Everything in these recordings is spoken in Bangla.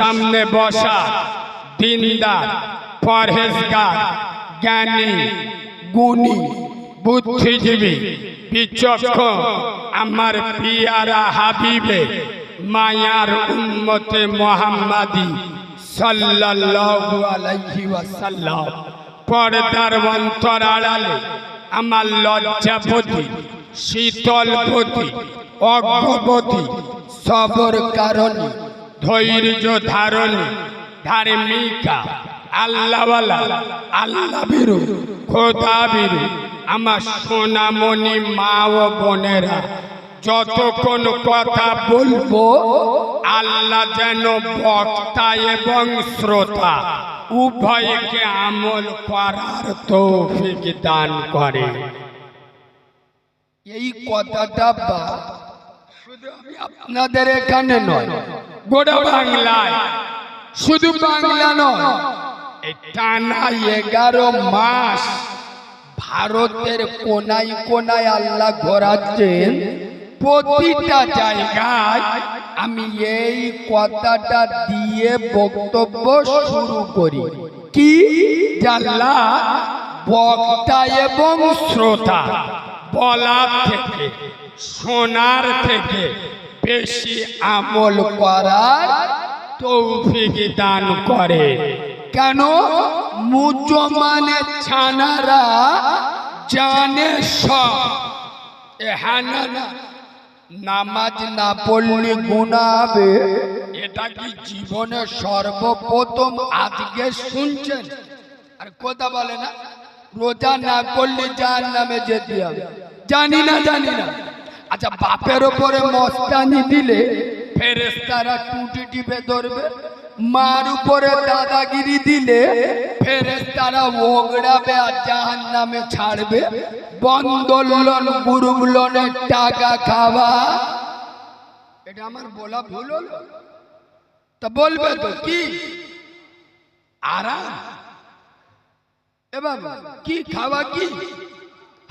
সামনে বসা, দিনদার, পরহেজগার, জ্ঞানী, গুণী, বুদ্ধিজীবী, বিচক্ষণ আমার পিয়ারা হাবিবে, মায়ার উম্মতে মোহাম্মদী সাল্লাল্লাহু পর্দার অন্তর আড়ালে আমার লজ্জাপতি, শীতলপতি অজ্ঞপতি সবর কারণী ধৈর্য ধারণী ধার্মিকা আল্লাহওয়ালা আল্লাহ বিরু খোদা বিরু আমার সোনামণি মা ও বোনেরা, যতক্ষণ কথা বলব, আল্লাহ যেন বক্তা এবং শ্রোতা উভয়কে আমল করার তৌফিক দান করে। এই কথাটা শুধু আমি আপনাদের এখানে নয় গোটা বাংলায়। শুধু বাংলা নয় টানা এগারো মাস ভারতের কোনায় কোনায় আল্লাহ ঘোরাচ্ছেন। প্রতিটা জায়গায় আমি এই কথাটা দিয়ে বক্তব্য শুরু করি। কি? জানলা বক্তা এবং শ্রোতা, বলার থেকে, শোনার থেকে। বেশি আমল করার তৌফিক দান করে। কেন? মুসলমানের ছানারা জানে সব। নামাজ না পড়লে গুণা হবে। এটা কি জীবনে সর্বপ্রথম? আজকে শুনছেন? আর কথা বলে না। রোজা না করলে যার নামে যেতে হবে। জানি না জানি না। আচ্ছা বাপের ওপরে মস্তানি দিলে ফেরেস্তারা টুটি টিপে ধরবে। মার উপরে দাদাগিরি দিলে ফেরেস্তারা ওগড়াবে আর জাহান নামে ছাড়বে। বন্দোলন গুরুগুলনের টাকা খাওয়া। এটা আমার বলা ভুল হলো? তা বলবে তো কি? আরাম। এবার কি খাওয়া কি?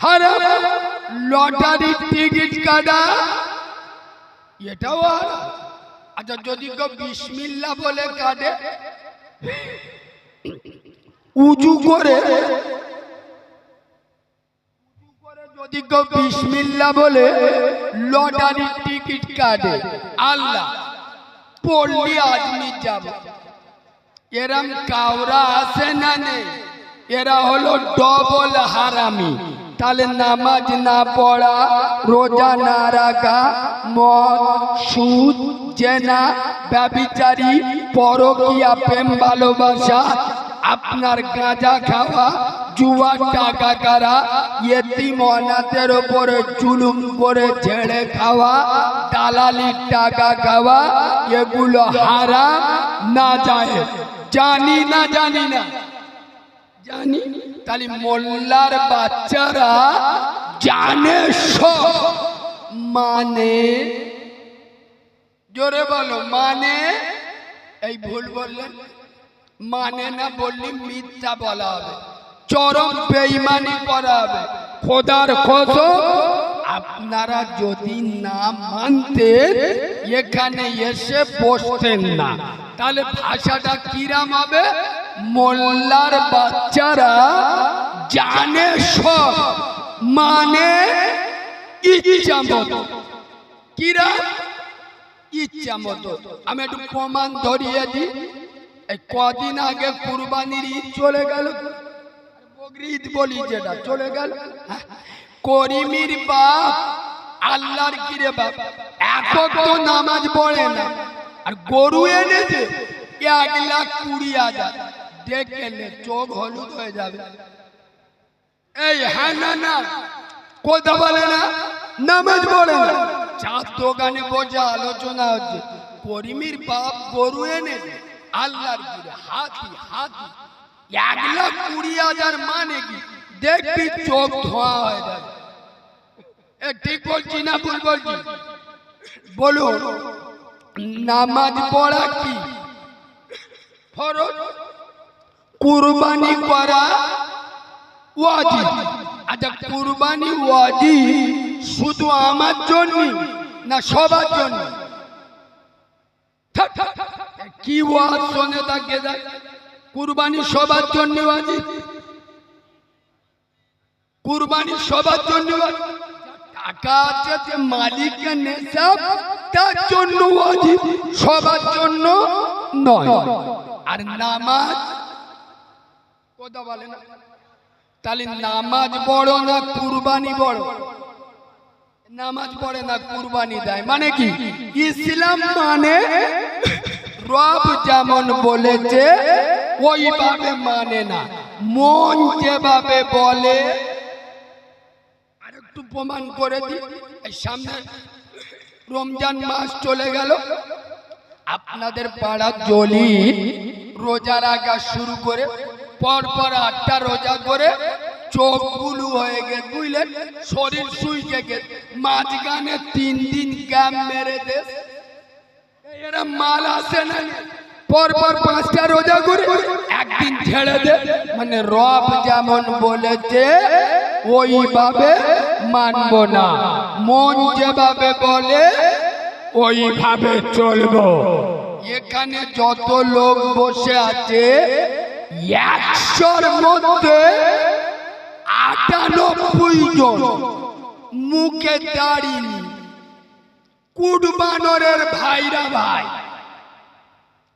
হারাম লটারির টিকিট কাটা। এটাও হারাম আচ্ছা যদি কেউ বিসমিল্লা বলে কাটে উজু করে যদি কেউ বিসমিল্লা বলে লটারির টিকিট কাটে। আল্লাহ, পড়লি আজমি যাব এরম কাউরা আছে না নেই? এরা হলো ডবল হারামি। তাহলে নামাজ না পড়া রোজা না রাখা মদ সুদ জেনা ব্যবিচারী পরকিয়া প্রেম ভালোবাসা আপনার গাঁজা খাওয়া জুয়া টাকা কারা এতিম অনাথের ওপরে চুলুম করে ছেড়ে খাওয়া দালালির টাকা খাওয়া এগুলো হারা না যায় জানি না জানি না জানি তাহলে মোল্লার বাচ্চারা জানে সব। মানে? জোরে বলো মানে? এই ভুল বললেন। মানে না বললি মিথ্যা বলা হবে। চরম বেইমানি করা হবে। খোদার খোঁজ আপনারা যদি না মানতেন, এখানে এসে বসতেন না। তাহলে ভাষাটা কিরাম হবে? মোল্লার বাচ্চারা জানে সব মানে ইচ্ছা মতো কিরাম ইচ্ছা মতো আমি একটু প্রমাণ ধরিয়ে দিই। এই কদিন আগে কুরবানির ঈদ চলে গেল। ঈদ বলি যেটা, চলে গেল। হ্যাঁ? করিমির বাপ আল্লাহর কিরে বাপ? একক তো নামাজ পড়ে না। আর গরু এনেছে, এক লাখ কুড়ি হাজার। দেখে নে, চোখ হলুদ হয়ে যাবে। এই হ্যাঁ না না কথা বলে না নামাজ পড়ে না। চার দোকানে বসে আলোচনা হচ্ছে করিমির বাপ গরু এনে আল্লাহর গিরে হাতি হাতি। এক লাখ কুড়ি হাজার মানে কি? দেখবি চোখ ধোয়া হয়ে যাবে। এ ঠিক বলছি না ভুল বলছি? বলুন নামাজ পড়া কি? ফরজ? কুরবানি করা ওয়াজিব। আচ্ছা কুরবানি ওয়াজিব শুধু আমার জন্য না সবার জন্য কি ওয়াজ শোনে তাকে দেখ কুরবানি সবার জন্য ওয়াজিব? কুরবানি সবার জন্য। টাকা আছে যে মালিকের নেশাব তার জন্য ওয়াজিব, সবার জন্য নয়। আর নামাজ তাহলে নামাজ বড় না কুরবানি বড় নামাজ পড়ে না কুরবানি দেয়। মানে কি? ইসলাম মানে রব যেমন বলেছে, ওইভাবে মানে না। মন যেভাবে বলে আর একটু প্রমাণ করে দি এই সামনে রমজান মাস চলে গেল। আপনাদের পাড়া জলি রোজা রাখা শুরু করে পর পর আটটা রোজা করে চোখ গুলু হয়ে গেছে, বুঝলেন? শরীর শুইকে গেছে। মাঝখানে তিন দিন গ্যাপ মেরে দে এরা মাল আসে না। পর পর পাঁচটা রোজা করে একদিন ছেড়ে দে। মানে রব যেমন বলেছে, ওইভাবে মানব না। মন যেভাবে বলে, ওইভাবে চলবো। এখানে যত লোক বসে আছে একশোর মধ্যে আটানব্বই জন মুখে দাঁড়িয়ে কুটবানরের ভাইরা ভাই।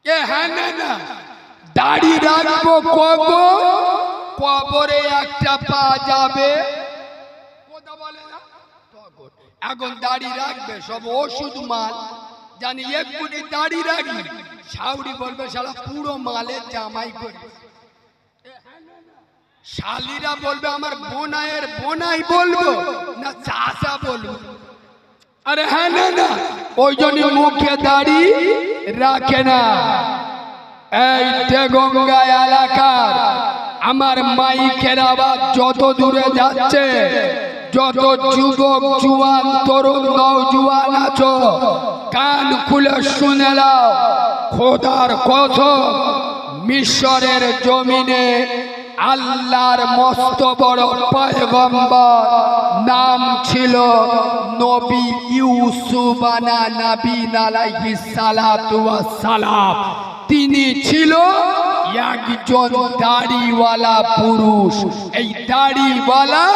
এ হ্যাঁ না না, দাড়ি রাখব কবর কবরে একটা পা যাবে। এখন দাড়ি রাখবে, সব ওষুধ মাল। জানি এক কোটি দাড়ি রাখি। সাউরি বলবে সারা পুরো মালের জামাই করে শালিরা বলবে আমার বোনায়ের বোনাই বলব। না চাষা বলব। আরে হ্যাঁ না না। ওই জন্য মুখে দাড়ি রাখে না। এই গঙ্গা এলাকার আমার মাইকের আওয়াজ যত দূরে যাচ্ছে যত যুবক জুয়ান তরুণ নৌজুয়ান আছো কান খুলে শুনে নাও খোদার কসম মিশরের জমিনে আল্লাহর মস্ত বড় পয়গম্বর। নাম ছিল নবী ইউসুবানা নবীন আলাইহিস সালাতু ওয়াস সালাম তিনি ছিল একজন দাড়িওয়ালা পুরুষ। এই দাড়িওয়ালা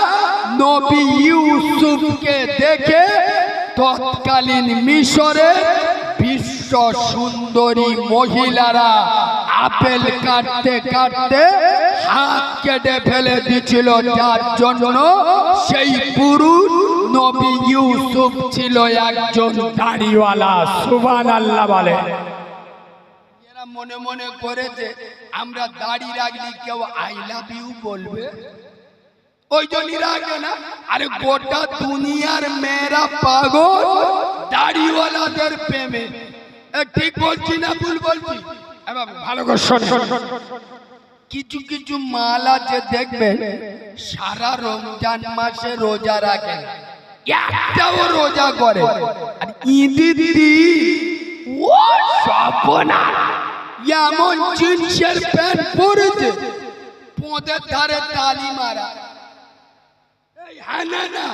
নবী ইউসুফকে দেখে তৎকালীন মিশরে বিশ্ব সুন্দরী মহিলারা আপেল কাটতে কাটতে হাত কেটে ফেলে দিছিল যার জন্য সেই পুরুষ নবী ইউসুফ ছিল একজন দাড়িওয়ালা সুবান আল্লাহ বলে। এরা মনে মনে করেছে আমরা দাড়ি রাখলি কেউ আই লাভ ইউ বলবে। ওই জন্যই রাখবে না, আরে গোটা দুনিয়ার মেয়েরা পাগল, দাড়িওয়ালাদের প্রেমে। ঠিক বলছি না, ভুল বলছি? ভালো করে কিছু কিছু মাল আছে দেখবেন সারা রমজান মাসে রোজা রাখে। একটাও রোজা করে। আর ঈদের দিন ও সপনা এমন জিন্সের প্যান্ট পরেছে, পোঁদের ধারে তালি মারা। হ্যাঁ না না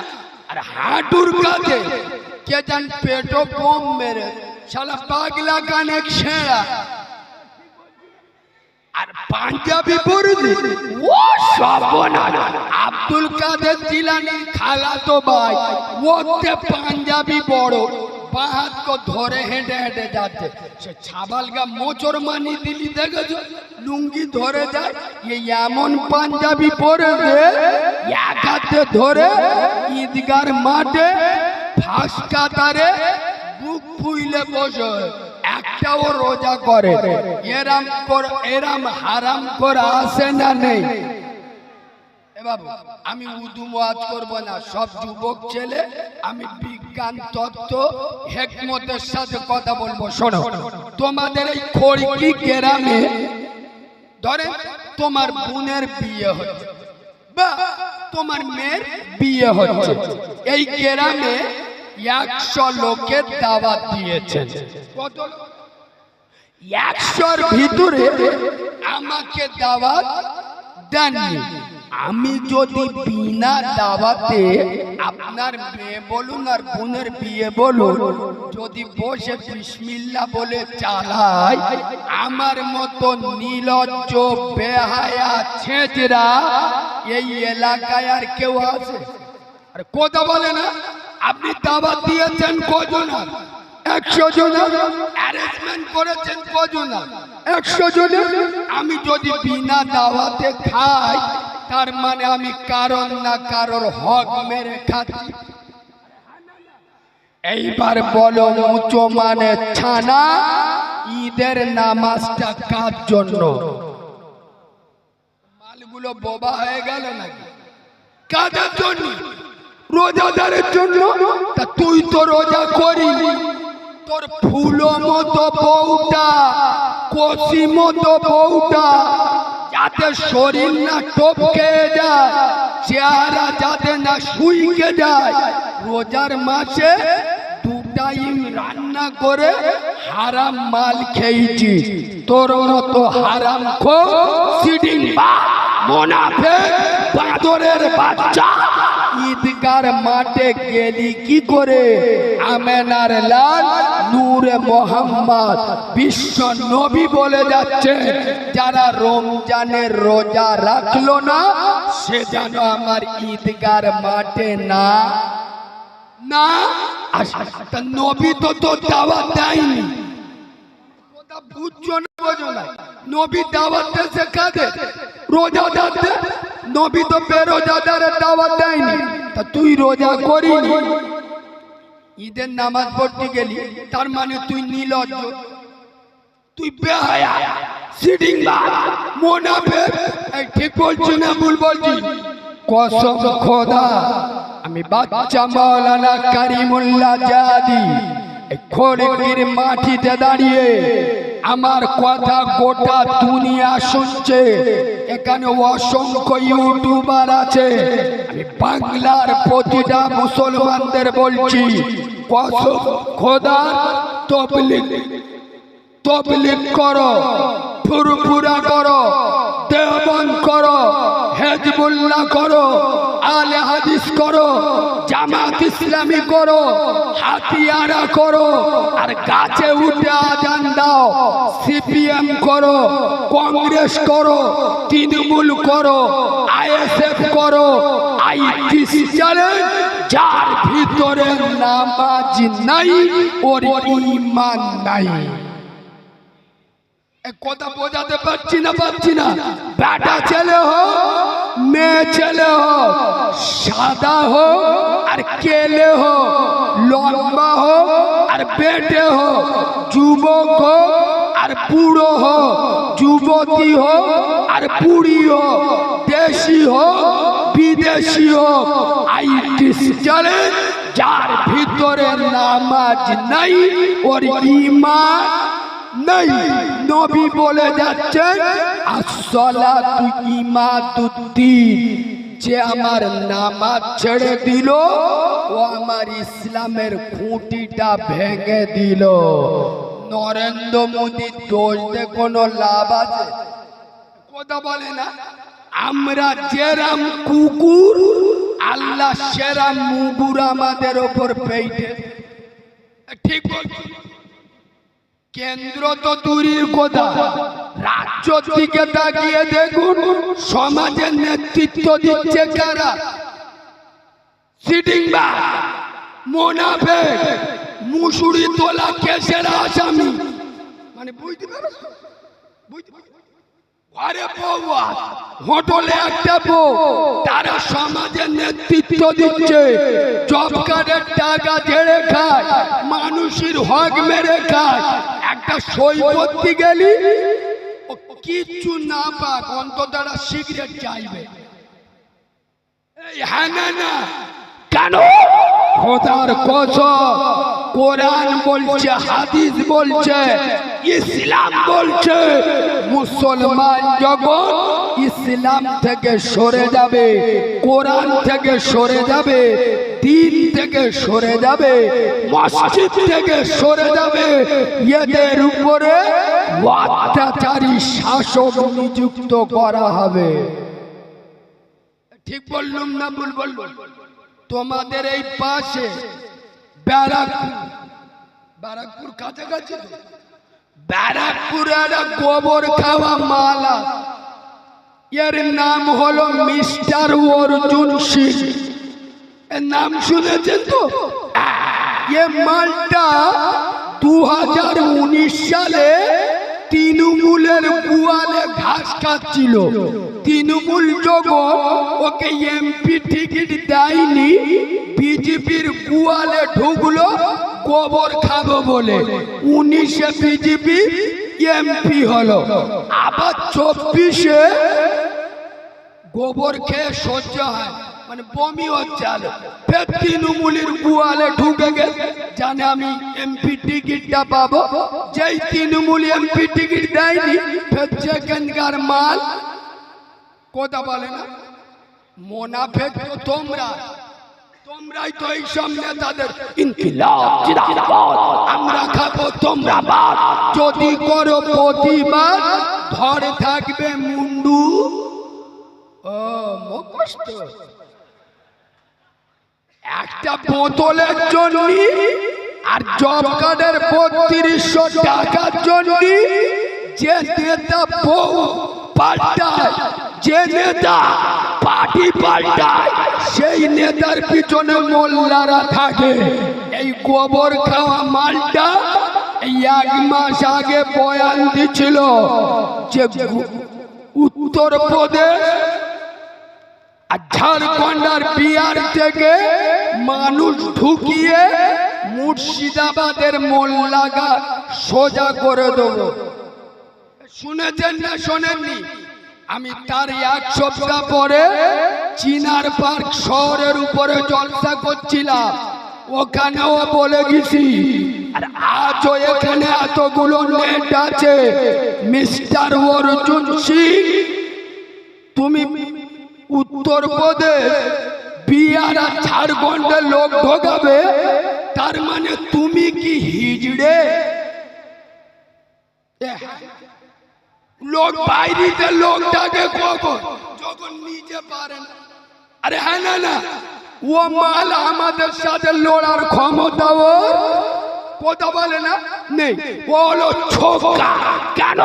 আর হাঁটুর কাছে কে জান পেটো কম মেরে শালা পাগলা কানে ছেঁড়া আর পাঞ্জাবি পরেছে ও সর্বনাশ। আব্দুল কাদের জিলানি খালা তো ভাই ওতে পাঞ্জাবি বড়। বাঁ কো ধরে হেঁটে হেঁটে যাচ্ছে। সে ছাবালগা মোচর মানি দিলি দেখেছ? লুঙ্গি ধরে যায় এই এমন পাঞ্জাবি পরে পরেছে এক হাতে ধরে ঈদগার মাঠে ফাঁস কাতারে ফুইলে বসে, একটাও রোজা করে। এরাম এরাম হারাম করে আসে না নেই? আমি উদু ওয়াজ করব না। সব যুবক ছেলে, আমি বিজ্ঞান, তত্ত্ব, হেকমতের সাথে কথা বলব। শোনো, তোমাদের এই খড়কি গ্রামে ধরে তোমার বোনের বিয়ে হচ্ছে, বা তোমার মেয়ের বিয়ে হচ্ছে। এই গ্রামে একশো লোকের দাওয়াত দিয়েছেন। একশোর ভিতরে আমাকে দাওয়াত দেননি। আমি যদি বিনা দাওয়াতে আপনার মেয়ে বলুন আর বোনের বিয়ে বলুন, যদি বসে বিসমিল্লা বলে চালাই আমার মতো নীলজ্জ, বেহায়া ছেঁচরা এই এলাকায় আর কেউ আছে? আর কথা বলে না, আপনি দাওয়াত দিয়েছেন কজন? একশো জন অ্যারেঞ্জমেন্ট করেছেন কজন? একশো জন আমি যদি বিনা দাওয়াতে খাই, তার মানে আমি কারণ না কারোর হক মেরে খাচ্ছি। এইবার বলো উঁচু মানে ছানা, ঈদের নামাজটা কার জন্য? মালগুলো বোবা হয়ে গেল নাকি? কাদের জন্য? রোজাদারের জন্য? তা তুই তো রোজা করি তোর ফুলো মতো বউটা, কষি মতো বউটা, যাতে শরীর না টপকে যায়, চেহারা যাতে না শুইকে যায়। রোজার মাসে দু টাইম রান্না করে হারাম মাল খেয়েছি। তোর মতো হারাম খো সিডিং বা মোনাফে বাদরের বাচ্চা। ঈদগার মাঠে গেলি কি করে? আমেনার লাল, নূরে মোহাম্মদ বিশ্ব নবী বলে যাচ্ছে, যারা রমজানের রোজা রাখল না, সে যেন আমার ঈদগার মাঠে না না নবী তো তো দাওয়াত দেয়নি। নবী কাঁদে রোজাদারতে নবী তো বেরোজাদারের দাওয়াত দেয়নি। তা তুই রোজা করিনি। ঈদের নামাজ পড়তে গেলি, তার মানে তুই নীলজ্জ। তুই বেহায়া, সিডিং মোনাফেক। এই ঠিক বলছি না ভুল বলছি? কসম খোদা, আমি বাচ্চা মাওলানা কারিমুল্লাহ জাদি। খড়গির মাটিতে দাঁড়িয়ে আমার কথা গোটা দুনিয়া শুনছে। এখানে অসংখ্য ইউটিউবার আছে। বাংলার প্রতিটা মুসলমানদের বলছি, কসম, খোদা, তবলিগ তবলিগ করো, ফুরফুরা করো দেওবন করো। হেজবুল্লাহ করো, আলে হাদিস করো, জামাত ইসলামী করো, হাতিয়ারা করো, আর গাছে উঠে আজান দাও, সিপিএম করো, কংগ্রেস করো, তৃণমূল করো, আইএসএফ করো, আইটিসি চ্যালেঞ্জ যার ভিতরে নামাজ নাই, ওর ইমান নাই। কথা বোঝাতে পারছি না পারছি না। বেটা ছেলে হোক মেয়ে ছেলে হোক সাদা হোক আর কেলে হোক লম্বা হোক আর বেটে হোক যুবক হোক আর বুড়ো হোক যুবতী হোক আর বুড়ি হোক দেশি হোক বিদেশি হোক আইটিস চলে যার ভিতরে নামাজ নাই ওর ইমান নাই। নবী বলে যাচ্ছেন, আসসালাতু ইমাদুদ্দিন যে আমার নামাজ ছেড়ে দিল, ও আমার ইসলামের খুঁটিটা ভেঙে দিল। নরেন্দ্র মোদী দোষ দিয়ে কোনো লাভ আছে? কথা বলে না। আমরা যেরাম কুকুর, আল্লাহ সেরাম মুগুর আমাদের ওপর পেইটে ঠিক বলছি। কেন্দ্র তো দূরের কথা। রাজ্য দিকে তাকিয়ে দেখুন, সমাজের নেতৃত্ব দিচ্ছে কারা? সিটিং বা মোনাফে মুসুরি তোলা কেসের আসামি। মানে বুঝতে পারছ? বুঝতে ঘরে বউয়া, হোটেলে একটা বউ, তারা সমাজের নেতৃত্ব দিচ্ছে। জব কার্ডের টাকা ঝেড়ে খায়, মানুষের হক মেরে খায়। একটা করতে গেলি কিচ্ছু না পাক, অন্তত একটা সিগারেট চাইবে। হ্যাঁ না না। কেন? খোদার কসম, কোরআন বলছে, হাদিস বলছে, ইসলাম বলছে, মুসলমান যখন ইসলাম থেকে সরে যাবে, কোরআন থেকে সরে যাবে, দিন থেকে সরে যাবে, মসজিদ থেকে সরে যাবে, এদের উপরে অত্যাচারী শাসক নিযুক্ত করা হবে। ঠিক বললুম না ভুল তোমাদের এই পাশে ব্যারাকপুর। ব্যারাকপুর কাছাকাছি ব্যারাকপুরে একটা গোবর খাওয়া মালা। এর নাম হলো মিস্টার অর্জুন সিং। এর নাম শুনেছেন তো? এ মালটা দু হাজার উনিশ সালে তৃণমূলের বুয়ালে ঘাস খাচ্ছিল তৃণমূল যখন ওকে এমপি টিকিট দেয়নি। বিজেপির বুয়ালে ঢুকলো গোবর খাব বলে। উনিশে বিজেপি এমপি হলো। আবার চব্বিশে গোবর খেয়ে সহ্য হয়। মানে বমি হচ্ছে আলো। ফের তৃণমূলের বুয়ালে ঢুকে গেছে। জানে আমি এমপি টিকিটটা পাবো? যেই তৃণমূল এমপি টিকিট দেয়নি, ফের সেখানকার মাল। কথা বলে না। মোনাফেক তো তোমরা। তোমরাই তো এই সব নেতাদের আমরা খাব তোমরা বাদ। যদি করো প্রতিবাদ ধরে থাকবে মুন্ডু। ও, মুখস্থ। একটা বোতলের জন্য আর জব কার্ডের বত্রিশশো টাকার জন্য যে নেতা বউ পাল্টায়, যে নেতা পার্টি পাল্টায়, সেই নেতার পিছনে মোল্লারা থাকে। এই গোবর খাওয়া মালটা এই এক মাস আগে বয়ান দিছিল যে উত্তরপ্রদেশ আর ঝাড়খণ্ড আর বিহার থেকে মানুষ ঢুকিয়ে মুর্শিদাবাদের মোল্লাগা সোজা করে দেবো। শুনেছেন না শোনেননি? আমি তার এক সপ্তাহ পরে চিনার পার্ক শহরের উপরে জলসা করছিলাম। ওখানেও বলে গেছি, আর আজও এখানে এতগুলো নেট আছে, মিস্টার অর্জুন সিং, তুমি উত্তরপ্রদেশ, বিহার আর ঝাড়খণ্ডের লোক ঢোকাবে, তার মানে তুমি কি হিজড়ে? লোক বাইরিতে লোকটাকে কখন? যখন নিজে পারে না। আরে হ্যাঁ না না। ও মাল আমাদের সাথে লড়ার ক্ষমতা ওর? কথা বলে না? নেই। ও ছোকা। কেন?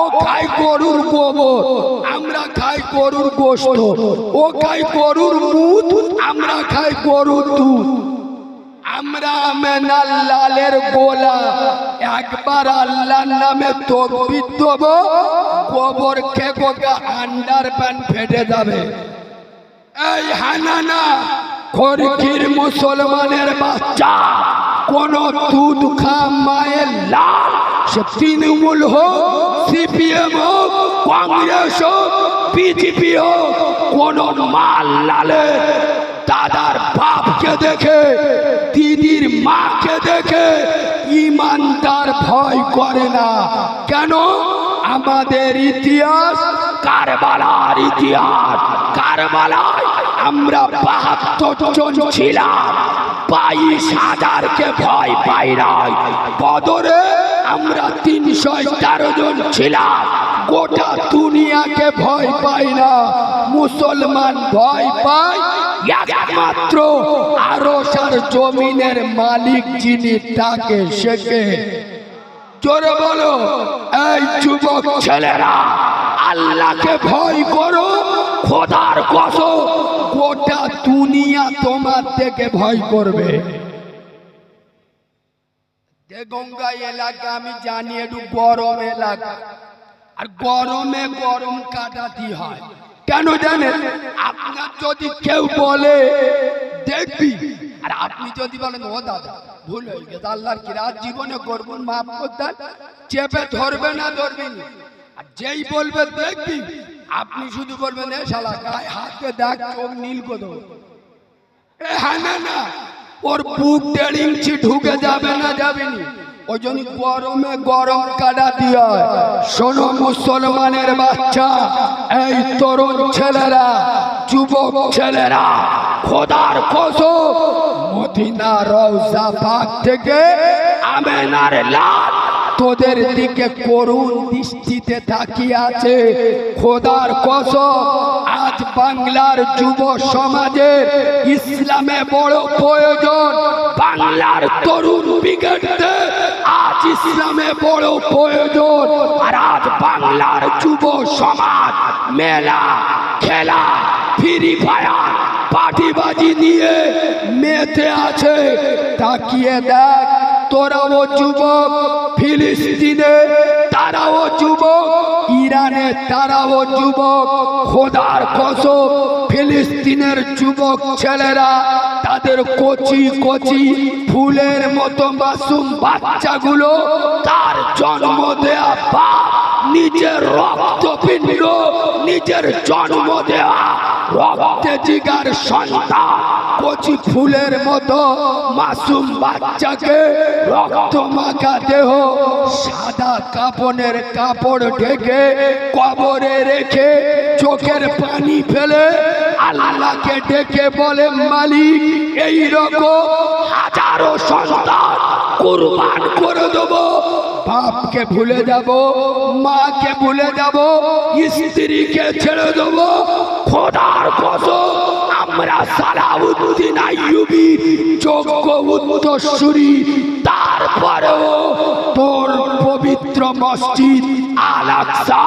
ও খায় গরুর গোবর, আমরা খাই গরুর গোশত। ও খাই গরুর মুদ আমরা খাই গরুর দুধ। আমরা আমেনার লালের গোলা, একবার আল্লাহর নামে তকবির দেব, গোবর খেকোকে আন্ডার প্যান্ট ফেটে যাবে। এই হানানা খরকির মুসলমানের বাচ্চা। কোন দুধ খা মায়ের লাল, সে তৃণমূল হোক, সিপিএম হোক, কংগ্রেস হোক, বিজেপি হোক, কোন মাল লালের দাদার বাপকে দেখে, দিদির মাকে দেখে ইমানদার ভয় করে না। কেন? আমাদের ইতিহাস, কারবালার ইতিহাস। কারবালায় আমরা বাহাত্তর জন ছিলাম। বাইশ হাজারকে ভয় পাই নাই। বদরে আমরা তিনশো তেরো জন ছিলাম। গোটা দুনিয়াকে ভয় পাই না। মুসলমান ভয় পায়। একমাত্র আরও সার জমিনের মালিক যিনি, তাকে শেখে। জোরে বলো, এই যুবক ছেলেরা, আল্লাহকে ভয় করো। খোদার কসম, গোটা দুনিয়া তোমার থেকে ভয় করবে। দেগঙ্গা এলাকা আমি জানি একটু গরম এলাকা। আর গরমে গরম কাটাতি হয়। কেন জানেন? আপনার যদি কেউ বলে, দেখবি। আর আপনি যদি বলেন, ও দাদা, ভুল হয়ে আল্লাহর কি রাত জীবনে করবেন মাফ করতেন চেপে ধরবে না ধরবেন আর যেই বলবে, দেখবি। আপনি শুধু বলবেন, এ শালা, গায়ে হাতে দেখ, চোখ নীল করে হ্যাঁ না না, ওর বুক দেড় ইঞ্চি ঢুকে যাবে না, যাবেনি। ওই জন্য গরমে গরম কাটাতি হয় শোনো, মুসলমানের বাচ্চা, এই তরুণ ছেলেরা, যুবক ছেলেরা, খোদার কসম, মদিনা রওজা পাক থেকে আমেনার লাল তোদের দিকে করুণ দৃষ্টিতে আছে খোদার কসম, আজ বাংলার যুব সমাজে ইসলামে বড় প্রয়োজন। বাংলার তরুণ ব্রিগেডতে আজ ইসলামে বড় প্রয়োজন। আর আজ বাংলার যুব সমাজ, মেলা, খেলা, ফ্রি ফায়ার পাটিবাজি নিয়ে মেতে আছে। তাকিয়ে দেখ তোরাও যুবক, ফিলিস্তিনে তারাও যুবক, ইরানে তারাও যুবক, খোদার কসম, ফিলিস্তিনের যুবক ছেলেরা, তাদের কচি কচি ফুলের মতো মাসুম বাচ্চাগুলো তার জন্ম দেয়া বাপ নিজের রক্ত রক্তপিণ্ড, নিজের জন্ম দেওয়া রক্তে জিগার সন্তান, কচি ফুলের মতো মাসুম বাচ্চাকে রক্ত মাখা দেহ, সাদা কাপনের কাপড় ঢেকে কবরে রেখে চোখের পানি ফেলে আল্লাহকে ডেকে বলে, মালিক, এই রকম হাজারো সন্তান কোরবান করে দেবো বাপকে ভুলে যাব মাকে ভুলে যাব স্ত্রীকে ছেড়ে দেব। খোদার কসম, আমরা সালাউদ্দিন আইয়ুবি যোগ্য উত্তরসূরি তারপরেও তোর পবিত্র মসজিদ আল আকসা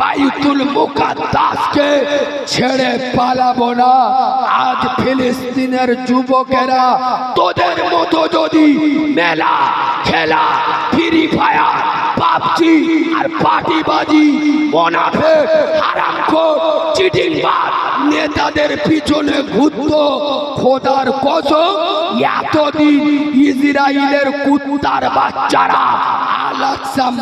বাইতুল মুকাদ্দাসকে ছেড়ে পালাবো না। আজ ফিলিস্তিনের যুবকেরা তোদের মতো যদি মেলা, খেলা, ফ্রি ফায়ার পাবজি আর পাটিবাজি মনাফে হারামখোর চিটিংবাজ, নেতাদের পিছনে ঘুরতো, খোদার কসম, এতদিন ইসরায়েলের কুত্তার বাচ্চারা আলাক্সা